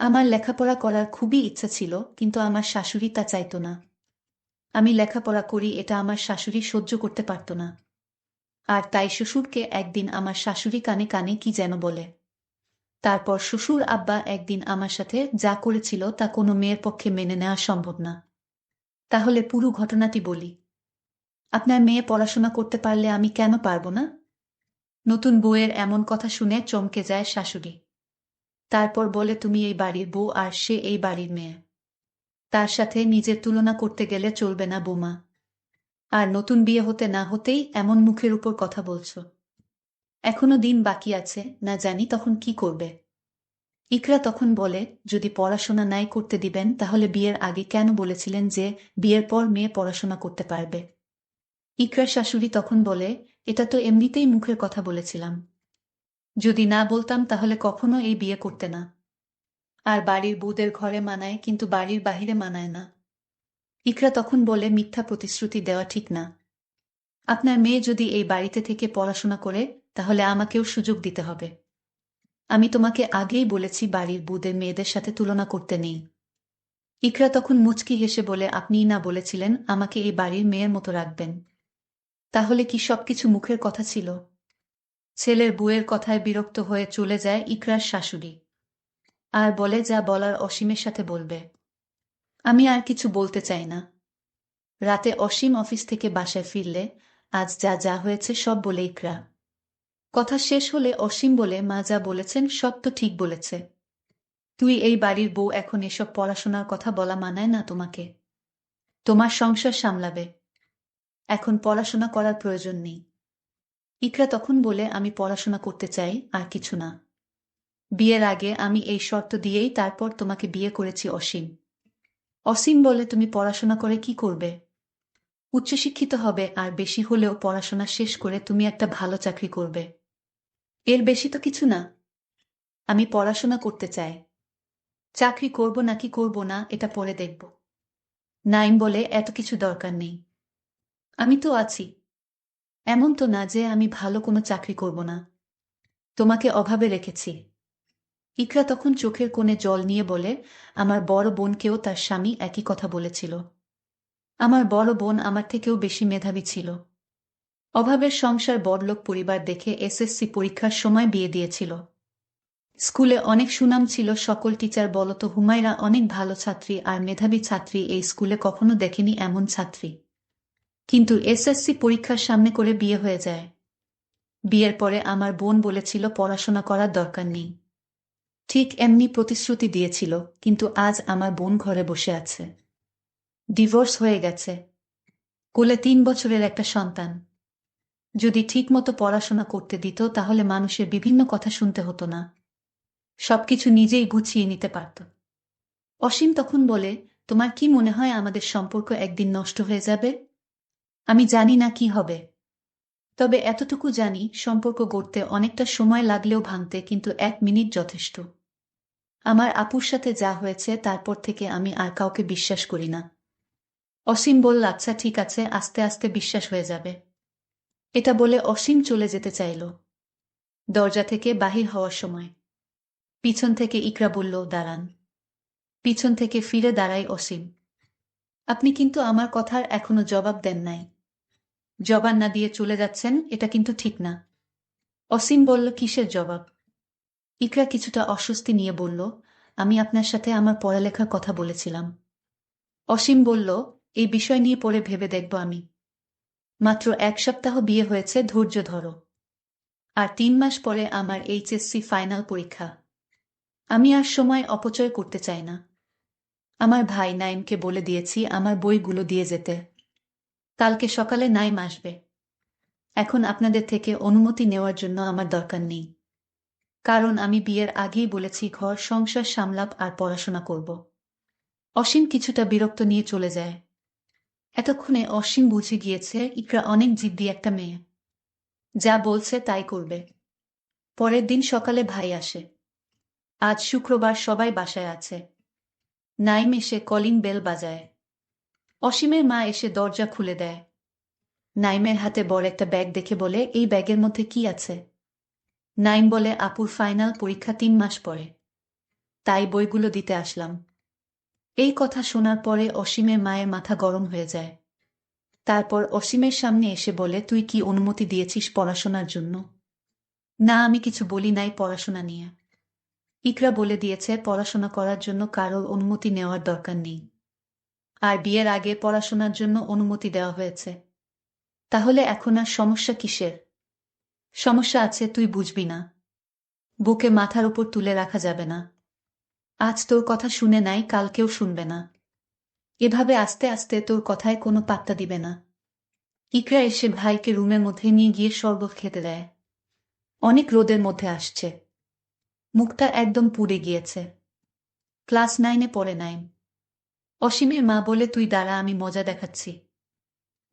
আমার লেখাপড়া করার খুবই ইচ্ছা ছিল, কিন্তু আমার শাশুড়ি তা চাইত না। আমি লেখাপড়া করি, এটা আমার শাশুড়ি সহ্য করতে পারত না। আর তাই শ্বশুরকে একদিন আমার শাশুড়ি কানে কানে কি যেন বলে। তারপর শ্বশুর আব্বা একদিন আমার সাথে যা করেছিল তা কোনো মেয়ের পক্ষে মেনে নেওয়া সম্ভব না। তাহলে পুরো ঘটনাটি বলি। আপনার মেয়ে পড়াশোনা করতে পারলে আমি কেন পারব না? নতুন বউয়ের এমন কথা শুনে চমকে যায় শাশুড়ি। তারপর বলে, তুমি এই বাড়ির বউ আর সে এই বাড়ির মেয়ে। তার সাথে নিজের তুলনা করতে গেলে চলবে না বোমা। আর নতুন বিয়ে হতে না হতেই এমন মুখের উপর কথা বলছ। এখনও দিন বাকি আছে, না জানি তখন কি করবে। ইকরা তখন বলে, যদি পড়াশোনা নাই করতে দিবেন, তাহলে বিয়ের আগে কেন বলেছিলেন যে বিয়ের পর মেয়ে পড়াশোনা করতে পারবে? ইকরার শাশুড়ি তখন বলে, এটা তো এমনিতেই মুখের কথা বলেছিলাম। যদি না বলতাম তাহলে কখনো এই বিয়ে করতে না। আর বাড়ির বউদের ঘরে মানায় কিন্তু বাড়ির বাহিরে মানায় না। ইকরা তখন বলে, মিথ্যা প্রতিশ্রুতি দেওয়া ঠিক না। আপনার মেয়ে যদি এই বাড়িতে থেকে পড়াশোনা করে, তাহলে আমাকেও সুযোগ দিতে হবে। আমি তোমাকে আগেই বলেছি বাড়ির বুদের মেয়েদের সাথে তুলনা করতে নেই। ইকরা তখন মুচকি হেসে বলে, আপনিই না বলেছিলেন আমাকে এই বাড়ির মেয়ের মতো রাখবেন। তাহলে কি সবকিছু মুখের কথা ছিল? ছেলের বুয়ের কথায় বিরক্ত হয়ে চলে যায় ইকরার শাশুড়ি। আর বলে, যা বলার অসীমের সাথে বলবে। আমি আর কিছু বলতে চাই না। রাতে অসীম অফিস থেকে বাসায় ফিরলে আজ যা যা হয়েছে সব বলে ইকরা। কথা শেষ হলে অসীম বলে, মা যা বলেছেন সব তো ঠিক বলেছে। তুই এই বাড়ির বউ এখন এসব পড়াশোনার কথা বলা মানায় না তোমাকে। তোমার সংসার সামলাবে। এখন পড়াশোনা করার প্রয়োজন নেই। ইকরা তখন বলে, আমি পড়াশোনা করতে চাই, আর কিছু না। বিয়ের আগে আমি এই শর্ত দিয়েই তারপর তোমাকে বিয়ে করেছি অসীম। অসীম বলে, তুমি পড়াশোনা করে কি করবে? উচ্চশিক্ষিত হবে, আর বেশি হলেও পড়াশোনা শেষ করে তুমি একটা ভালো চাকরি করবে। এর বেশি তো কিছু না। আমি পড়াশোনা করতে চাই। চাকরি করব নাকি করব না, এটা পরে দেখব। নাইম বলে, এত কিছু দরকার নেই। আমি তো আছি। এমন তো না যে আমি ভালো কোনো চাকরি করব না। তোমাকে অভাবে রেখেছি। ইকরা তখন চোখের কোণে জল নিয়ে বলে, আমার বড় বোনকেও তার স্বামী একই কথা বলেছিল। আমার বড় বোন আমার থেকেও বেশি মেধাবী ছিল। অভাবের সংসার বড়লোক পরিবার দেখে এসএসসি পরীক্ষার সময় বিয়ে দিয়েছিল। স্কুলে অনেক সুনাম ছিল, সকল টিচার বলতো, হুমায়রা অনেক ভালো ছাত্রী আর মেধাবী ছাত্রী এই স্কুলে কখনো দেখেনি এমন ছাত্রী। কিন্তু এসএসসি পরীক্ষার সামনে করে বিয়ে হয়ে যায়। বিয়ের পরে আমার বোন বলেছিল পড়াশোনা করার দরকার নেই। ঠিক এমনি প্রতিশ্রুতি দিয়েছিল, কিন্তু আজ আমার বোন ঘরে বসে আছে। ডিভোর্স হয়ে গেছে। কোলে তিন বছরের একটা সন্তান। যদি ঠিকমতো পড়াশোনা করতে দিত, তাহলে মানুষের বিভিন্ন কথা শুনতে হতো না। সবকিছু নিজেই গুছিয়ে নিতে পারত। অসীম তখন বলে, তোমার কি মনে হয় আমাদের সম্পর্ক একদিন নষ্ট হয়ে যাবে? আমি জানি না কি হবে। তবে এতটুকু জানি, সম্পর্ক গড়তে অনেকটা সময় লাগলেও ভাঙতে কিন্তু এক মিনিট যথেষ্ট। আমার আপুর সাথে যা হয়েছে তারপর থেকে আমি আর কাউকে বিশ্বাস করি না। অসীম বলল আচ্ছা ঠিক আছে, আস্তে আস্তে বিশ্বাস হয়ে যাবে। এটা বলে অসীম চলে যেতে চাইল। দরজা থেকে বাহির হওয়ার সময়। পিছন থেকে ইকরা বলল, দাঁড়ান। পিছন থেকে ফিরে দাঁড়ায় অসীম। আপনি কিন্তু আমার কথার এখনও জবাব দেন নাই। জবাব না দিয়ে চলে যাচ্ছেন, এটা কিন্তু ঠিক না। অসীম বলল, কিসের জবাব? ইকরা কিছুটা অস্বস্তি নিয়ে বলল, আমি আপনার সাথে আমার পড়ালেখার কথা বলেছিলাম। অসীম বলল, এই বিষয় নিয়ে পরে ভেবে দেখব আমি। মাত্র এক সপ্তাহ বিয়ে হয়েছে, ধৈর্য ধরো। আর তিন মাস পরে আমার এইচএসসি ফাইনাল পরীক্ষা। আমি আর সময় অপচয় করতে চাই না। আমার ভাই নাইমকে বলে দিয়েছি আমার বইগুলো দিয়ে যেতে। কালকে সকালে নাইম আসবে। এখন আপনাদের থেকে অনুমতি নেওয়ার জন্য আমার দরকার নেই। কারণ আমি বিয়ের আগেই বলেছি ঘর, সংসার, সামলাপ আর পড়াশোনা করব। অসীম কিছুটা বিরক্ত নিয়ে চলে যায়। এতক্ষণে অসীম বুঝে গিয়েছে, ইকরা অনেক জিদ্দি একটা মেয়ে। যা বলছে তাই করবে। পরের দিন সকালে ভাই আসে। আজ শুক্রবার সবাই বাসায় আছে। নাইম এসে কলিং বেল বাজায়। অসীমের মা এসে দরজা খুলে দেয়। নাইমের হাতে বড় একটা ব্যাগ দেখে বলে, এই ব্যাগের মধ্যে কি আছে? নাইম বলে, আপুর ফাইনাল পরীক্ষা তিন মাস পরে। তাই বইগুলো দিতে আসলাম। এই কথা শোনার পরে অসীমের মায়ের মাথা গরম হয়ে যায়। তারপর অসীমের সামনে এসে বলে, তুই কি অনুমতি দিয়েছিস পড়াশোনার জন্য? না, আমি কিছু বলি নাই পড়াশোনা নিয়ে। ইকরা বলে দিয়েছে, পড়াশোনা করার জন্য কারোর অনুমতি নেওয়ার দরকার নেই। আর বিয়ের আগে পড়াশোনার জন্য অনুমতি দেওয়া হয়েছে। তাহলে এখন আর সমস্যা কিসের? সমস্যা আছে, তুই বুঝবি না। বুকে মাথার উপর তুলে রাখা যাবে না। আজ তোর কথা শুনে নাই, কালকেও শুনবে না। এভাবে আস্তে আস্তে তোর কথায় কোনো পাত্তা দিবে না। ইকরা এসে ভাইকে রুমের মধ্যে নিয়ে গিয়ে শরবত খেতে দেয়। অনেক রোদের মধ্যে আসছে। মুখটা একদম পুড়ে গিয়েছে। ক্লাস নাইনে পড়ে নাইন অসীমের মা বলে, তুই দাঁড়া, আমি মজা দেখাচ্ছি।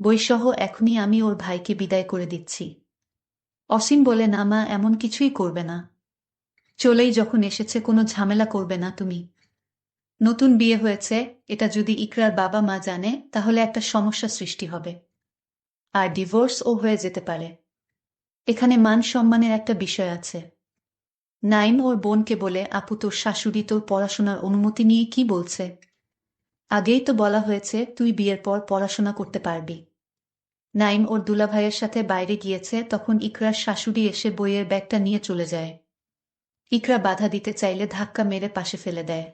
বইসহ এখনই আমি ওর ভাইকে বিদায় করে দিচ্ছি। অসীম বলে, না মা, এমন কিছুই করবে না। চলেই যখন এসেছে, কোনো ঝামেলা করবে না তুমি। নতুন বিয়ে হয়েছে, এটা যদি ইকরার বাবা মা জানে, তাহলে একটা সমস্যা সৃষ্টি হবে। আর ডিভোর্সও হয়ে যেতে পারে। এখানে মান সম্মানের একটা বিষয় আছে। নাইম ওর বোনকে বলে, আপু, তোর শাশুড়ি তোর পড়াশোনার অনুমতি নিয়ে কি বলছে? আগেই তো বলা হয়েছে, তুই বিয়ের পর পড়াশোনা করতে পারবি। নাইম ওর দুলাভাইয়ের সাথে বাইরে গিয়েছে, তখন ইকরার শাশুড়ি এসে বইয়ের ব্যাগটা নিয়ে চলে যায়। ইকরা বাধা দিতে চাইলে ধাক্কা মেরে পাশে ফেলে দেয়।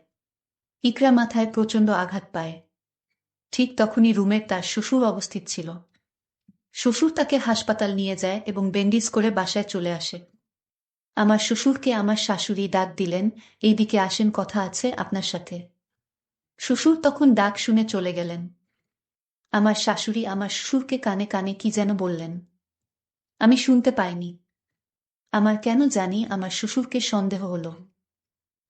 ইকরা মাথায় প্রচণ্ড আঘাত পায়। ঠিক তখনই রুমের তার শ্বশুর অবস্থিত ছিল। শ্বশুর তাকে হাসপাতাল নিয়ে যায় এবং বেন্ডিস করে বাসায় চলে আসে। আমার শ্বশুরকে আমার শাশুড়ি ডাক দিলেন, এইদিকে আসেন, কথা আছে আপনার সাথে। শ্বশুর তখন ডাক শুনে চলে গেলেন। আমার শাশুড়ি আমার শ্বশুরকে কানে কানে কি যেন বললেন। আমি শুনতে পাইনি। আমার কেন জানি আমার শ্বশুরকে সন্দেহ হলো।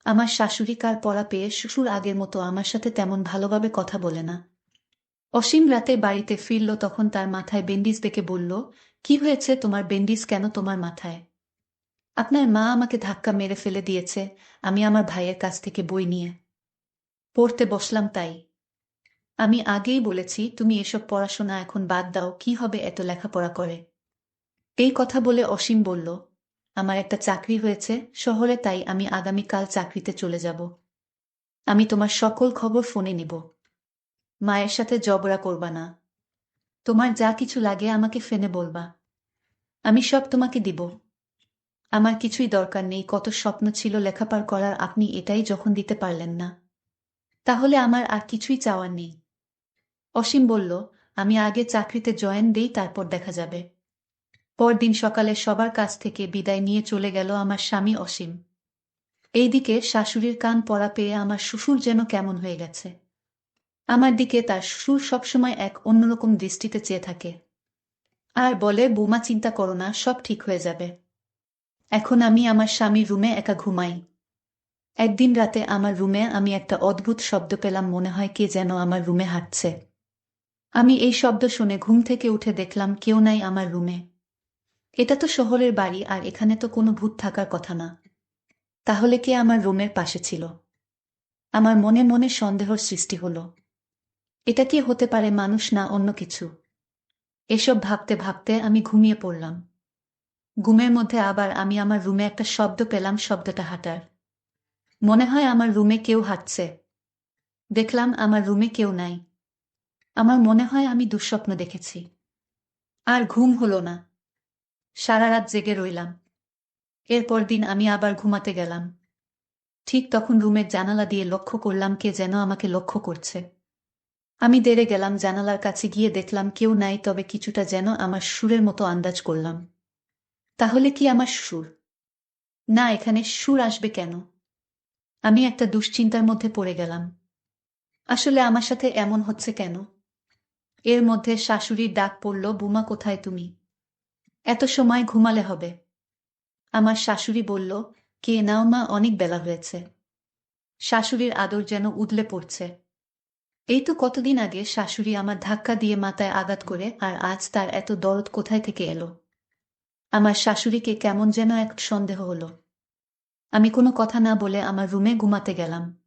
আমার শাশুড়ি কার পড়া পেয়ে শ্বশুর আগের মতো আমার সাথে তেমন ভালোভাবে কথা বলে না। অসীম রাতে বাড়িতে ফিরল তখন তার মাথায় বেন্ডিস দেখে বলল, কি হয়েছে? তোমার বেন্ডিস কেন তোমার মাথায়? আপনার মা আমাকে ধাক্কা মেরে ফেলে দিয়েছে, আমি আমার ভাইয়ের কাছ থেকে বই নিয়ে। পড়তে বসলাম তাই। আমি আগেই বলেছি, তুমি এসব পড়াশোনা এখন বাদ দাও, কি হবে এত লেখাপড়া করে? এই কথা বলে অসীম বলল, আমার একটা চাকরি হয়েছে, শহরে তাই আমি আগামীকাল চাকরিতে চলে যাব। আমি তোমার সকল খবর ফোনে নিব। মায়ের সাথে জবরা করবা না। তোমার যা কিছু লাগে আমাকে ফেনে বলবা। আমি সব তোমাকে দিব। আমার কিছুই দরকার নেই, কত স্বপ্ন ছিল লেখাপার করার, আপনি এটাই যখন দিতে পারলেন না। তাহলে আমার আর কিছুই চাওয়ার নেই। অসীম বলল, আমি আগে চাকরিতে জয়েন দেই, তারপর দেখা যাবে। পরদিন সকালে সবার কাছ থেকে বিদায় নিয়ে চলে গেল আমার স্বামী অসীম। এইদিকে শাশুড়ির কান পড়া পেয়ে আমার শ্বশুর যেন কেমন হয়ে গেছে। আমার দিকে তার শ্বশুর সবসময় এক অন্যরকম দৃষ্টিতে চেয়ে থাকে। আর বলে, বোমা, চিন্তা করো না, সব ঠিক হয়ে যাবে। এখন আমি আমার স্বামীর রুমে একা ঘুমাই। একদিন রাতে আমার রুমে আমি একটা অদ্ভুত শব্দ পেলাম, মনে হয় কে যেন আমার রুমে হাঁটছে। আমি এই শব্দ শুনে ঘুম থেকে উঠে দেখলাম কেউ নাই আমার রুমে। এটা তো শহরের বাড়ি, আর এখানে তো কোনো ভূত থাকার কথা না। তাহলে কে আমার রুমের পাশে ছিল? আমার মনে মনে সন্দেহর সৃষ্টি হলো। এটা কি হতে পারে মানুষ না অন্য কিছু? এসব ভাবতে ভাবতে আমি ঘুমিয়ে পড়লাম। ঘুমের মধ্যে আবার আমি আমার রুমে একটা শব্দ পেলাম, শব্দটা হাঁটার। মনে হয় আমার রুমে কেউ হাঁটছে। দেখলাম আমার রুমে কেউ নাই। আমার মনে হয় আমি দুঃস্বপ্ন দেখেছি। আর ঘুম হলো না। সারা রাত জেগে রইলাম। এরপর দিন আমি আবার ঘুমাতে গেলাম। ঠিক তখন রুমের জানালা দিয়ে লক্ষ্য করলাম কে যেন আমাকে লক্ষ্য করছে। আমি দেরে গেলাম জানালার কাছে গিয়ে দেখলাম কেউ নাই, তবে কিছুটা যেন আমার সুরের মতো আন্দাজ করলাম। তাহলে কি আমার সুর? না, এখানে সুর আসবে কেন? আমি একটা দুশ্চিন্তার মধ্যে পড়ে গেলাম। আসলে আমার সাথে এমন হচ্ছে কেন? এর মধ্যে শাশুড়ির ডাক পড়ল, বুমা, কোথায় তুমি? এত সময় ঘুমালে হবে। আমার শাশুড়ি বলল, কে নাও মা, অনেক বেলা হয়েছে। শাশুড়ির আদর যেন উদলে পড়ছে। এই তো কতদিন আগে শাশুড়ি আমার ধাক্কা দিয়ে মাথায় আঘাত করে, আর আজ তার এত দরদ কোথায় থেকে এলো? আমার শাশুড়িকে কেমন যেন এক সন্দেহ হলো। আমি কোনো কথা না বলে আমার রুমে ঘুমাতে গেলাম।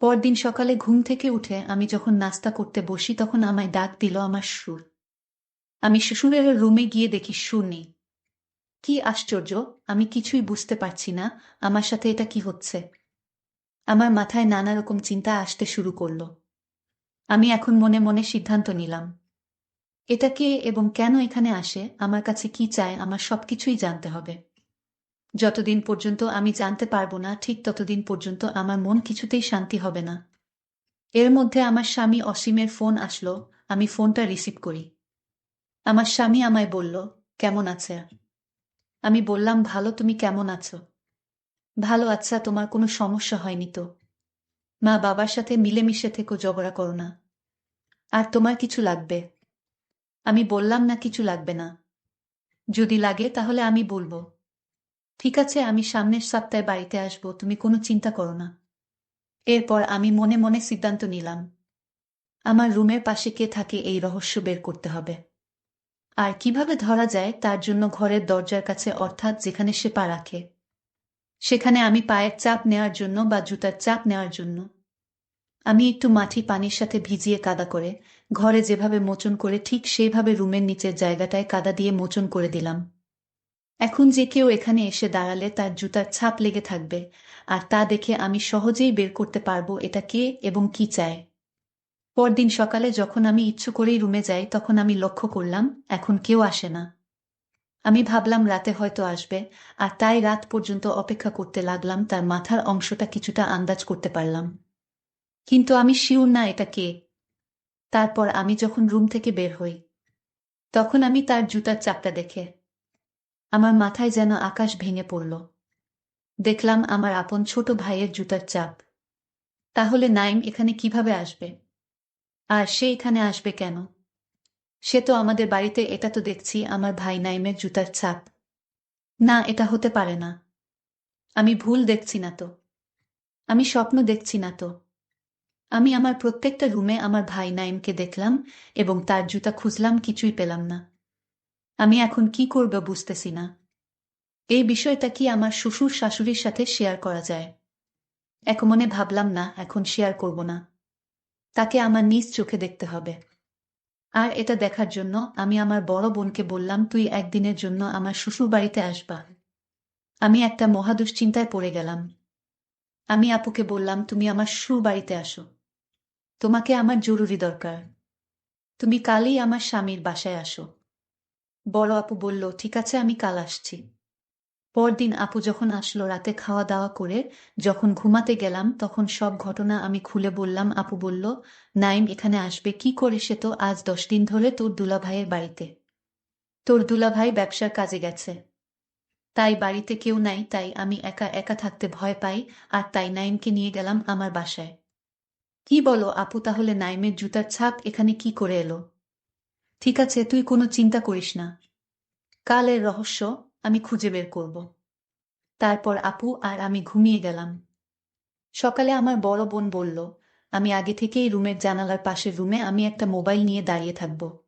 পরদিন সকালে ঘুম থেকে উঠে আমি যখন নাস্তা করতে বসি তখন আমায় ডাক দিল আমার সুর। আমি শ্বশুরের রুমে গিয়ে দেখি সুর নেই। কি আশ্চর্য, আমি কিছুই বুঝতে পারছি না, আমার সাথে এটা কি হচ্ছে? আমার মাথায় নানা রকম চিন্তা আসতে শুরু করল। আমি এখন মনে মনে সিদ্ধান্ত নিলাম। এটা কে এবং কেন এখানে আসে, আমার কাছে কি চায়, আমার সবকিছুই জানতে হবে। যতদিন পর্যন্ত আমি জানতে পারব না, ঠিক ততদিন পর্যন্ত আমার মন কিছুতেই শান্তি হবে না। এর মধ্যে আমার স্বামী অসীমের ফোন আসলো, আমি ফোনটা রিসিভ করি। আমার স্বামী আমায় বলল, কেমন আছে? আমি বললাম, ভালো, তুমি কেমন আছো? ভালো আচ্ছা তোমার কোনো সমস্যা হয়নি তো? মা, বাবার সাথে মিলেমিশে থেকো, ঝগড়া করো না। আর তোমার কিছু লাগবে? আমি বললাম না কিছু লাগবে না। যদি লাগে তাহলে আমি বলব। ঠিক আছে, আমি সামনের সপ্তাহে বাড়িতে আসব, তুমি কোনো চিন্তা করো না। এরপর আমি মনে মনে সিদ্ধান্ত নিলাম। আমার রুমের পাশে কে থাকে এই রহস্য বের করতে হবে। আর কীভাবে ধরা যায় তার জন্য ঘরের দরজার কাছে, অর্থাৎ যেখানে সে পা রাখে। সেখানে আমি পায়ের চাপ নেওয়ার জন্য বা জুতার চাপ নেওয়ার জন্য। আমি একটু মাটি পানির সাথে ভিজিয়ে কাদা করে ঘরে যেভাবে মোচন করে, ঠিক সেইভাবে রুমের নিচের জায়গাটায় কাদা দিয়ে মোচন করে দিলাম। এখন যে কেউ এখানে এসে দাঁড়ালে তার জুতার ছাপ লেগে থাকবে, আর তা দেখে আমি সহজেই বের করতে পারব এটা কে এবং কি চায়। পরদিন সকালে যখন আমি ইচ্ছু করেই রুমে যাই, তখন আমি লক্ষ্য করলাম, এখন কেউ আসে না। আমি ভাবলাম রাতে হয়তো আসবে, আর তাই রাত পর্যন্ত অপেক্ষা করতে লাগলাম, তার মাথার অংশটা কিছুটা আন্দাজ করতে পারলাম। কিন্তু আমি শিউর না এটা কে। তারপর আমি যখন রুম থেকে বের হই, তখন আমি তার জুতার চাপটা দেখে। আমার মাথায় যেন আকাশ ভেঙে পড়ল। দেখলাম আমার আপন ছোট ভাইয়ের জুতার চাপ। তাহলে নাইম এখানে কীভাবে আসবে? আর সে এখানে আসবে কেন? সে তো আমাদের বাড়িতে, এটা তো দেখছি আমার ভাই নাইমের জুতার ছাপ না, এটা হতে পারে না। আমি ভুল দেখছি না তো। আমি স্বপ্ন দেখছি না তো। আমি আমার প্রত্যেকটা রুমে আমার ভাই নাইমকে দেখলাম এবং তার জুতা খুঁজলাম, কিছুই পেলাম না। আমি এখন কি করব বুঝতেছি না। এই বিষয়টা কি আমার শ্বশুর শাশুড়ির সাথে শেয়ার করা যায়? এক মনে ভাবলাম, না, এখন শেয়ার করব না। তাকে আমার নিজ চোখে দেখতে হবে। আর এটা দেখার জন্য আমি আমার বড় বোনকে বললাম, তুই একদিনের জন্য আমার শ্বশুর বাড়িতে আসবা। আমি একটা মহাদুশ্চিন্তায় পড়ে গেলাম। আমি আপুকে বললাম, তুমি আমার শ্বশুর বাড়িতে আসো। তোমাকে আমার জরুরি দরকার। তুমি কালই আমার স্বামীর বাসায় আসো। বড় আপু বলল, ঠিক আছে, আমি কাল আসছি। পরদিন আপু যখন আসলো রাতে খাওয়া দাওয়া করে, যখন ঘুমাতে গেলাম, তখন সব ঘটনা আমি খুলে বললাম। আপু বলল, নাইম, এখানে আসবে। কি করে সে তো আজ দশ দিন ধরে তোর দুলাভাইয়ের বাড়িতে। তোর দুলাভাই ব্যবসার কাজে গেছে। তাই বাড়িতে কেউ নাই, তাই আমি একা একা থাকতে ভয় পাই। আর তাই নাইমকে নিয়ে গেলাম আমার বাসায়। কি বলো আপু তাহলে নাইমের জুতার ছাপ এখানে কি করে এলো? ঠিক আছে, তুই কোনো চিন্তা করিস না। কালের রহস্য আমি খুঁজে বের করব। তারপর আপু আর আমি ঘুমিয়ে গেলাম। সকালে আমার বড় বোন বলল, আমি আগে থেকেই রুমের জানালার পাশের রুমে আমি একটা মোবাইল নিয়ে দাঁড়িয়ে থাকব।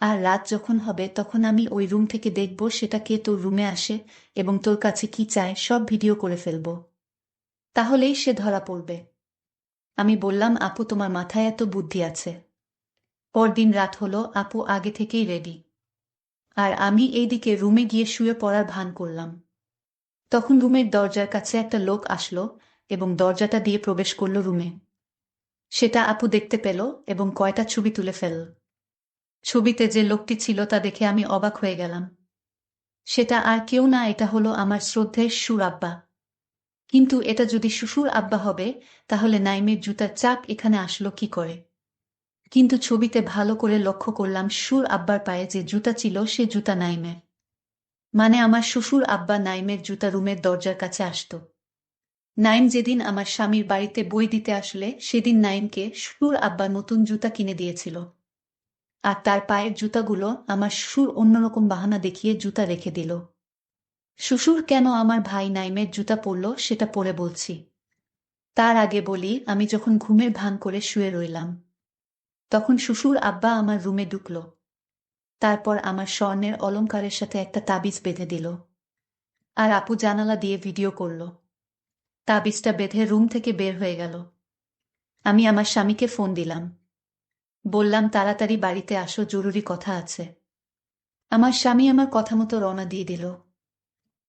আর রাত যখন হবে তখন আমি ওই রুম থেকে দেখব সেটা কে তোর রুমে আসে এবং তোর কাছে কি চায় সব ভিডিও করে ফেলব। তাহলেই সে ধরা পড়বে। আমি বললাম, আপু, তোমার মাথায় এত বুদ্ধি আছে। পরদিন রাত হলো, আপু আগে থেকেই রেডি আর আমি এইদিকে রুমে গিয়ে শুয়ে পড়ার ভান করলাম। তখন রুমের দরজার কাছে একটা লোক আসলো এবং দরজাটা দিয়ে প্রবেশ করল রুমে সেটা আপু দেখতে পেল এবং কয়টা ছবি তুলে ফেলল ছবিতে যে লোকটি ছিল তা দেখে আমি অবাক হয়ে গেলাম। সেটা আর কেউ না, এটা হলো আমার শ্রদ্ধের সুর আব্বা। কিন্তু এটা যদি শ্বশুর আব্বা হবে, তাহলে নাইমের জুতার চাপ এখানে আসলো কি করে? কিন্তু ছবিতে ভালো করে লক্ষ্য করলাম সুর আব্বার পায়ে যে জুতা ছিল, সে জুতা নাইমের। মানে আমার শ্বশুর আব্বা নাইমের জুতা রুমের দরজার কাছে আসত। নাইম যেদিন আমার স্বামীর বাড়িতে বই দিতে আসলে, সেদিন নাইমকে সুর আব্বা নতুন জুতা কিনে দিয়েছিল। আর তার পায়ের জুতাগুলো আমার সুর অন্যরকম বাহানা দেখিয়ে জুতা রেখে দিল। শ্বশুর কেন আমার ভাই নাইমের জুতা পরল সেটা পরে বলছি। তার আগে বলি, আমি যখন ঘুমের ভান করে শুয়ে রইলাম, তখন শ্বশুর আব্বা আমার রুমে ঢুকল। তারপর আমার স্বর্ণের অলঙ্কারের সাথে একটা তাবিজ বেঁধে দিল আর আপু জানালা দিয়ে ভিডিও করল। তাবিজটা বেঁধে রুম থেকে বের হয়ে গেল। আমি আমার স্বামীকে ফোন দিলাম। বললাম, তাড়াতাড়ি বাড়িতে আসো, জরুরি কথা আছে। আমার স্বামী আমার কথা মতো রওনা দিয়ে দিল।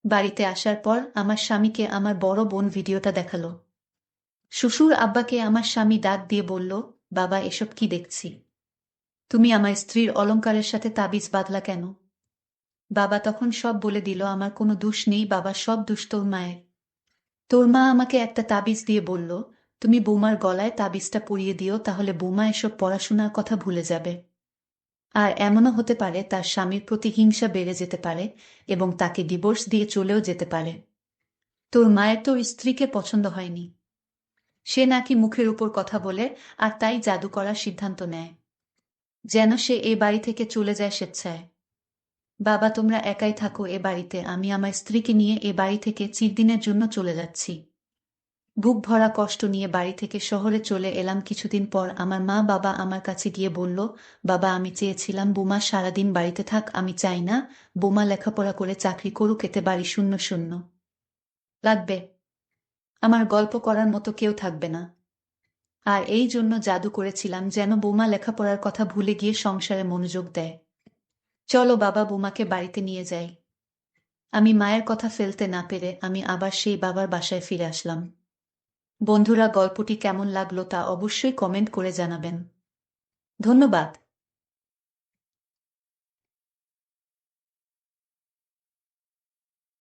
বাড়িতে আসার পর আমার স্বামীকে আমার বড় বোন ভিডিওটা দেখাল। শ্বশুর আব্বাকে আমার স্বামী ডাক দিয়ে বলল, বাবা, এসব কি দেখছি? তুমি আমার স্ত্রীর অলংকারের সাথে তাবিজ বাদলা কেন? বাবা তখন সব বলে দিল, আমার কোনো দোষ নেই, বাবা সব দোষ তোর মায়ের। তোর মা আমাকে একটা তাবিজ দিয়ে বলল, তুমি বৌমার গলায় তাবিজটা পরিয়ে দিও, তাহলে বৌমা এসব পড়াশোনার কথা ভুলে যাবে। আর এমনও হতে পারে তার স্বামীর প্রতি হিংসা বেড়ে যেতে পারে এবং তাকে ডিভোর্স দিয়ে চলেও যেতে পারে। তোর মায়ের তোর স্ত্রীকে পছন্দ হয়নি। সে নাকি মুখের উপর কথা বলে আর তাই জাদু করার সিদ্ধান্ত নেয়। যেন সে এ বাড়ি থেকে চলে যায় স্বেচ্ছায়। বাবা, তোমরা একাই থাকো এ বাড়িতে। আমি আমার স্ত্রীকে নিয়ে এ বাড়ি থেকে চিরদিনের জন্য চলে যাচ্ছি। বুক ভরা কষ্ট নিয়ে বাড়ি থেকে শহরে চলে এলাম কিছুদিন পর। আমার মা বাবা আমার কাছে গিয়ে বলল, বাবা, আমি চেয়েছিলাম বোমা সারাদিন বাড়িতে থাক, আমি চাই না। বোমা লেখাপড়া করে চাকরি করুক, এতে বাড়ি শূন্য শূন্য। লাগবে। আমার গল্প করার মতো কেউ থাকবে না। আর এই জন্য জাদু করেছিলাম যেন বোমা লেখাপড়ার কথা ভুলে গিয়ে সংসারে মনোযোগ দেয়। চলো বাবা, বোমাকে বাড়িতে নিয়ে যাই। আমি মায়ের কথা ফেলতে না পেরে আমি আবার সেই বাবার বাসায় ফিরে আসলাম। বন্ধুরা গল্পটি কেমন লাগল তা অবশ্যই কমেন্ট করে জানাবেন। ধন্যবাদ।